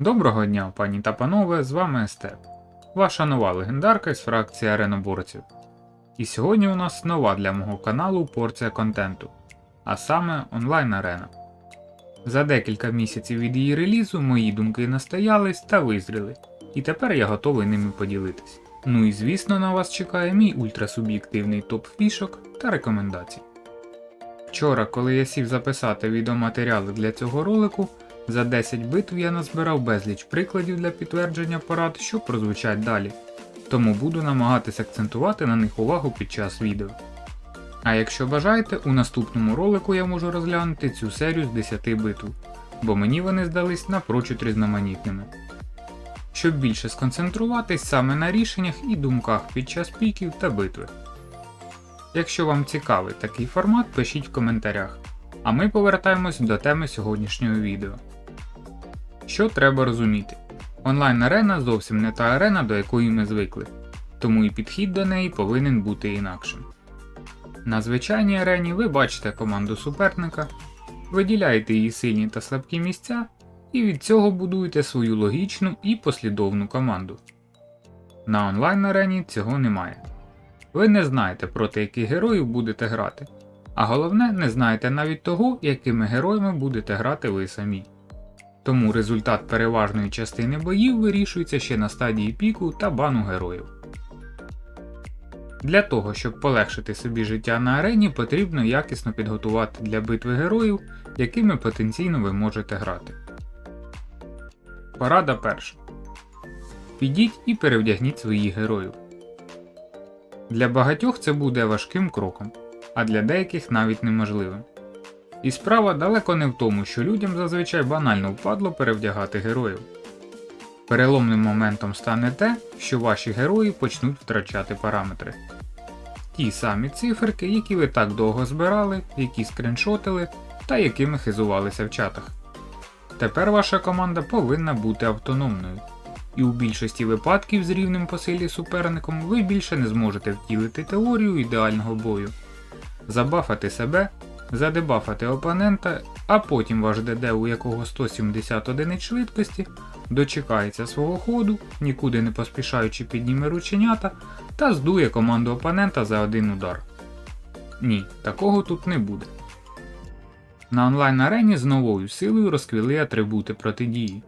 Доброго дня, пані та панове, з вами Естеп, ваша нова легендарка з фракції ареноборців. І сьогодні у нас нова для мого каналу порція контенту, а саме онлайн-арена. За декілька місяців від її релізу мої думки настоялись та визріли, і тепер я готовий ними поділитись. Ну і звісно на вас чекає мій ультрасуб'єктивний топ фішок та рекомендацій. Вчора, коли я сів записати відеоматеріали для цього ролику, за 10 битв я назбирав безліч прикладів для підтвердження порад, що прозвучать далі, тому буду намагатись акцентувати на них увагу під час відео. А якщо бажаєте, у наступному ролику я можу розглянути цю серію з 10 битв, бо мені вони здались напрочуд різноманітними. Щоб більше сконцентруватись саме на рішеннях і думках під час піків та битви. Якщо вам цікавий такий формат, пишіть в коментарях. А ми повертаємось до теми сьогоднішнього відео. Що треба розуміти? Онлайн-арена зовсім не та арена, до якої ми звикли, тому і підхід до неї повинен бути інакшим. На звичайній арені ви бачите команду суперника, виділяєте її сильні та слабкі місця, і від цього будуєте свою логічну і послідовну команду. На онлайн-арені цього немає. Ви не знаєте, проти яких героїв будете грати, а головне, не знаєте навіть того, якими героями будете грати ви самі. Тому результат переважної частини боїв вирішується ще на стадії піку та бану героїв. Для того, щоб полегшити собі життя на арені, потрібно якісно підготувати для битви героїв, якими потенційно ви можете грати. Порада перша. Підіть і перевдягніть своїх героїв. Для багатьох це буде важким кроком, а для деяких навіть неможливим. І справа далеко не в тому, що людям зазвичай банально впадло перевдягати героїв. Переломним моментом стане те, що ваші герої почнуть втрачати параметри. Ті самі циферки, які ви так довго збирали, які скріншотили та якими хизувалися в чатах. Тепер ваша команда повинна бути автономною, і у більшості випадків з рівнем по силі суперником ви більше не зможете втілити теорію ідеального бою, забафати себе задебафати опонента, а потім ваш ДД, у якого 170 одиниць швидкості, дочекається свого ходу, нікуди не поспішаючи підніме рученята та здує команду опонента за один удар. Ні, такого тут не буде. На онлайн арені з новою силою розквіли атрибути протидії.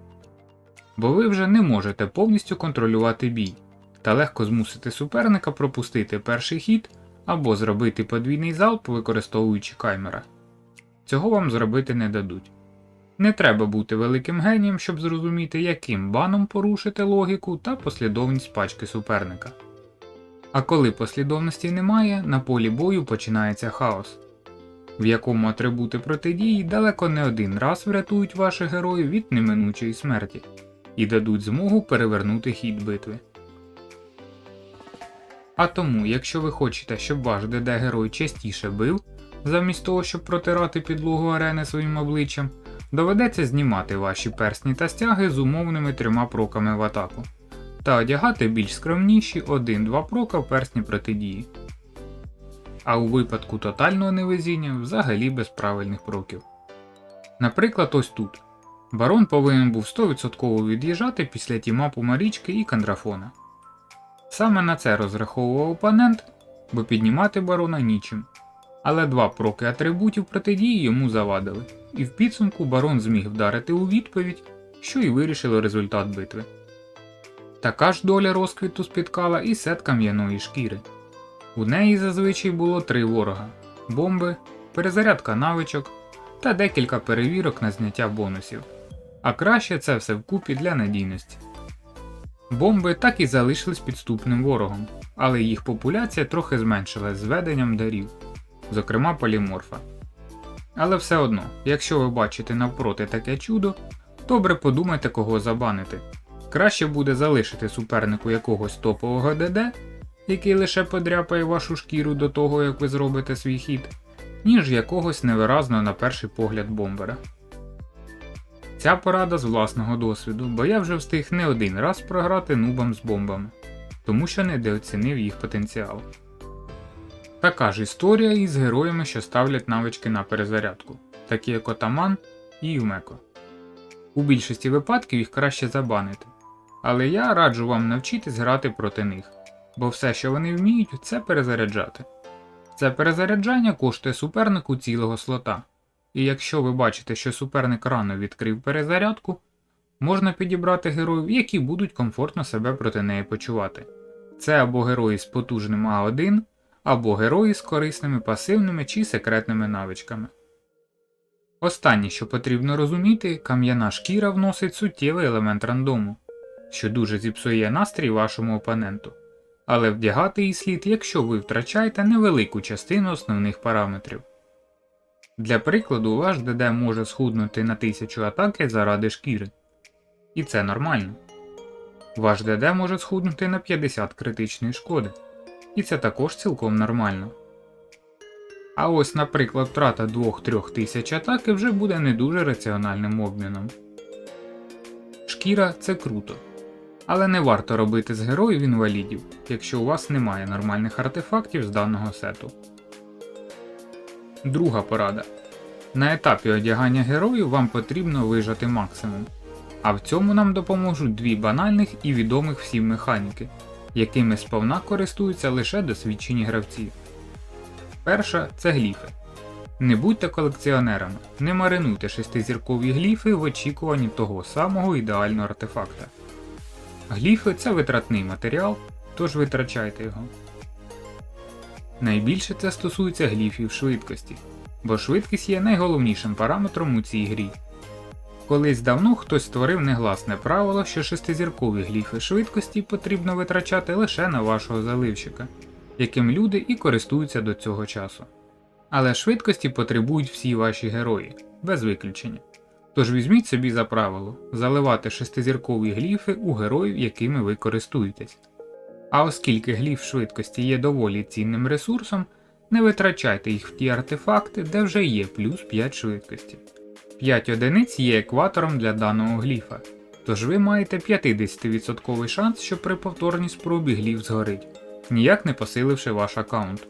Бо ви вже не можете повністю контролювати бій та легко змусити суперника пропустити перший хід або зробити подвійний залп, використовуючи каймера. Цього вам зробити не дадуть. Не треба бути великим генієм, щоб зрозуміти, яким баном порушити логіку та послідовність пачки суперника. А коли послідовності немає, на полі бою починається хаос, в якому атрибути протидії далеко не один раз врятують ваших героїв від неминучої смерті і дадуть змогу перевернути хід битви. А тому, якщо ви хочете, щоб ваш ДД герой частіше бив, замість того, щоб протирати підлогу арени своїм обличчям, доведеться знімати ваші персні та стяги з умовними трьома проками в атаку, та одягати більш скромніші 1-2 прока в персні протидії. А у випадку тотального невезіння взагалі без правильних проків. Наприклад, ось тут. Барон повинен був 100% від'їжджати після тімапу Марічки і Кандрафона. Саме на це розраховував опонент, бо піднімати барона нічим. Але два проки атрибутів протидії йому завадили, і в підсумку барон зміг вдарити у відповідь, що і вирішило результат битви. Така ж доля розквіту спіткала і сет кам'яної шкіри. У неї зазвичай було три ворога: бомби, перезарядка навичок та декілька перевірок на зняття бонусів. А краще це все вкупі для надійності. Бомби так і залишились підступним ворогом, але їх популяція трохи зменшилась з введенням дарів, зокрема поліморфа. Але все одно, якщо ви бачите навпроти таке чудо, добре подумайте, кого забанити. Краще буде залишити супернику якогось топового ДД, який лише подряпає вашу шкіру до того, як ви зробите свій хід, ніж якогось невиразно на перший погляд бомбера. Ця порада з власного досвіду, бо я вже встиг не один раз програти нубам з бомбами, тому що недооцінив їх потенціал. Така ж історія і з героями, що ставлять навички на перезарядку, такі як Отаман і Юмеко. У більшості випадків їх краще забанити. Але я раджу вам навчитись грати проти них, бо все, що вони вміють, це перезаряджати. Це перезаряджання коштує супернику цілого слота. І якщо ви бачите, що суперник рано відкрив перезарядку, можна підібрати героїв, які будуть комфортно себе проти неї почувати. Це або герої з потужним А1, або герої з корисними пасивними чи секретними навичками. Останнє, що потрібно розуміти, кам'яна шкіра вносить суттєвий елемент рандому, що дуже зіпсує настрій вашому опоненту, але вдягати її слід, якщо ви втрачаєте невелику частину основних параметрів. Для прикладу, ваш ДД може схуднути на 1000 атаки заради шкіри. І це нормально. Ваш ДД може схуднути на 50 критичної шкоди. І це також цілком нормально. А ось, наприклад, втрата 2-3 тисяч атаки вже буде не дуже раціональним обміном. Шкіра це круто. Але не варто робити з героїв інвалідів, якщо у вас немає нормальних артефактів з даного сету. Друга порада. На етапі одягання героїв вам потрібно вижати максимум. А в цьому нам допоможуть дві банальних і відомих всім механіки, якими сповна користуються лише досвідчені гравці. Перша це гліфи. Не будьте колекціонерами, не маринуйте шестизіркові гліфи в очікуванні того самого ідеального артефакта. Гліфи це витратний матеріал, тож витрачайте його. Найбільше це стосується гліфів швидкості, бо швидкість є найголовнішим параметром у цій грі. Колись давно хтось створив негласне правило, що шестизіркові гліфи швидкості потрібно витрачати лише на вашого заливщика, яким люди і користуються до цього часу. Але швидкості потребують всі ваші герої, без виключення. Тож візьміть собі за правило заливати шестизіркові гліфи у героїв, якими ви користуєтесь. А оскільки гліф швидкості є доволі цінним ресурсом, не витрачайте їх в ті артефакти, де вже є плюс 5 швидкості. 5 одиниць є екватором для даного гліфа, тож ви маєте 50% шанс, що при повторній спробі гліф згорить, ніяк не посиливши ваш аккаунт.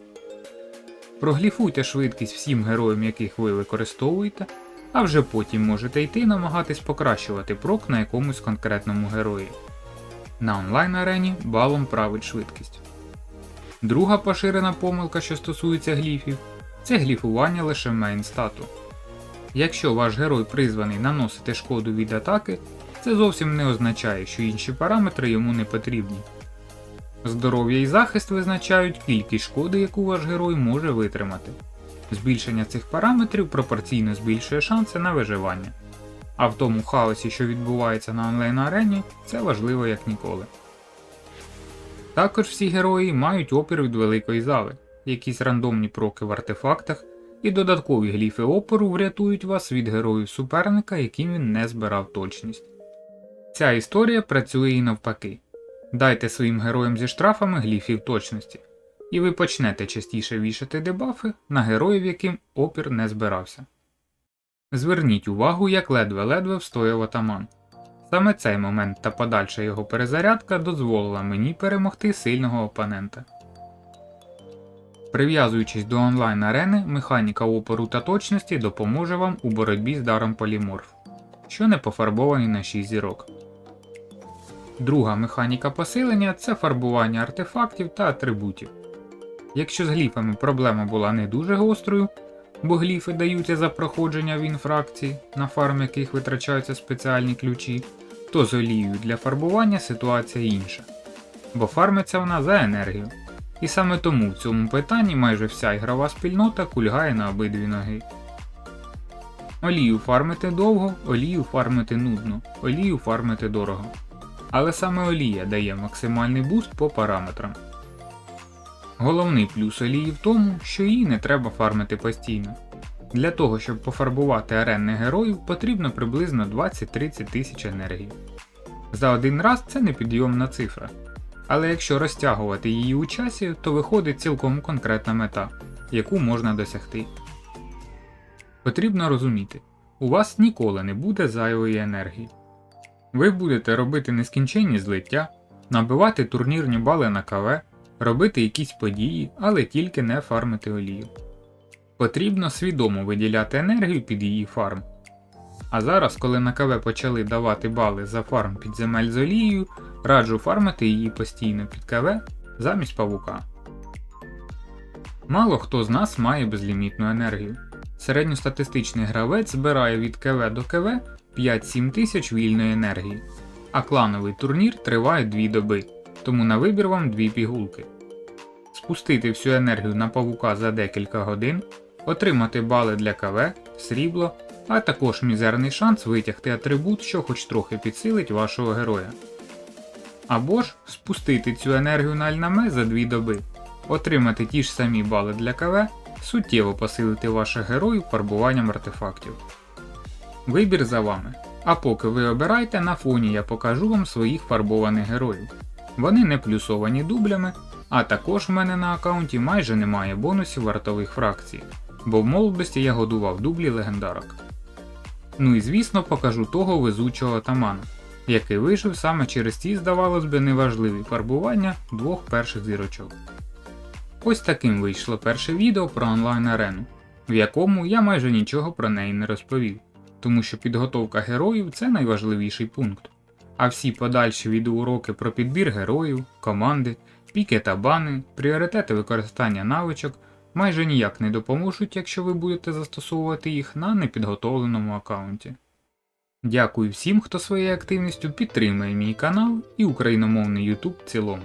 Прогліфуйте швидкість всім героям, яких ви використовуєте, а вже потім можете йти намагатись покращувати прок на якомусь конкретному герої. На онлайн арені балом править швидкість. Друга поширена помилка, що стосується гліфів, це гліфування лише мейн стату. Якщо ваш герой призваний наносити шкоду від атаки, це зовсім не означає, що інші параметри йому не потрібні. Здоров'я і захист визначають кількість шкоди, яку ваш герой може витримати. Збільшення цих параметрів пропорційно збільшує шанси на виживання. А в тому хаосі, що відбувається на онлайн арені, це важливо як ніколи. Також всі герої мають опір від великої зали, якісь рандомні проки в артефактах, і додаткові гліфи опору врятують вас від героїв суперника, яким він не збирав точність. Ця історія працює і навпаки. Дайте своїм героям зі штрафами гліфів точності, і ви почнете частіше вішати дебафи на героїв, яким опір не збирався. Зверніть увагу, як ледве-ледве встояв атаман. Саме цей момент та подальша його перезарядка дозволила мені перемогти сильного опонента. Прив'язуючись до онлайн арени, механіка опору та точності допоможе вам у боротьбі з даром поліморф, що не пофарбований на 6 зірок. Друга механіка посилення це фарбування артефактів та атрибутів. Якщо з гліфами проблема була не дуже гострою, бо гліфи даються за проходження в інфракції, на фарм яких витрачаються спеціальні ключі, то з олією для фарбування ситуація інша, бо фармиться вона за енергію. І саме тому в цьому питанні майже вся ігрова спільнота кульгає на обидві ноги. Олію фармити довго, олію фармити нудно, олію фармити дорого. Але саме олія дає максимальний буст по параметрам. Головний плюс олії в тому, що її не треба фармити постійно. Для того, щоб пофарбувати аренних героїв, потрібно приблизно 20-30 тисяч енергії. За один раз це непідйомна цифра. Але якщо розтягувати її у часі, то виходить цілком конкретна мета, яку можна досягти. Потрібно розуміти, у вас ніколи не буде зайвої енергії. Ви будете робити нескінченні злиття, набивати турнірні бали на КВ, робити якісь події, але тільки не фармити олію. Потрібно свідомо виділяти енергію під її фарм. А зараз, коли на КВ почали давати бали за фарм під земель з олією, раджу фармити її постійно під КВ замість павука. Мало хто з нас має безлімітну енергію. Середньостатистичний гравець збирає від КВ до КВ 5-7 тисяч вільної енергії, а клановий турнір триває 2 доби, тому на вибір вам дві пігулки. Спустити всю енергію на павука за декілька годин, отримати бали для КВ, срібло, а також мізерний шанс витягти атрибут, що хоч трохи підсилить вашого героя. Або ж спустити цю енергію на альнаме за 2 доби, отримати ті ж самі бали для КВ, суттєво посилити ваших героїв фарбуванням артефактів. Вибір за вами. А поки ви обираєте, на фоні я покажу вам своїх фарбованих героїв. Вони не плюсовані дублями, а також в мене на аккаунті майже немає бонусів вартових фракцій, бо в молодості я годував дублі легендарок. Ну і звісно покажу того везучого тамана, який вижив саме через ці, здавалось би, неважливі фарбування двох перших зірочок. Ось таким вийшло перше відео про онлайн арену, в якому я майже нічого про неї не розповів, тому що підготовка героїв це найважливіший пункт. А всі подальші відеоуроки про підбір героїв, команди, піки та бани, пріоритети використання навичок майже ніяк не допоможуть, якщо ви будете застосовувати їх на непідготовленому аккаунті. Дякую всім, хто своєю активністю підтримує мій канал і україномовний YouTube в цілому.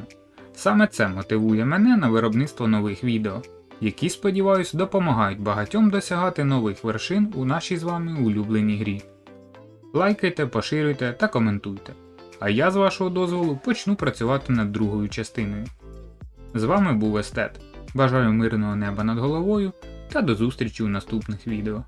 Саме це мотивує мене на виробництво нових відео, які, сподіваюсь, допомагають багатьом досягати нових вершин у нашій з вами улюбленій грі. Лайкайте, поширюйте та коментуйте. А я з вашого дозволу почну працювати над другою частиною. З вами був Естет. Бажаю мирного неба над головою та до зустрічі у наступних відео.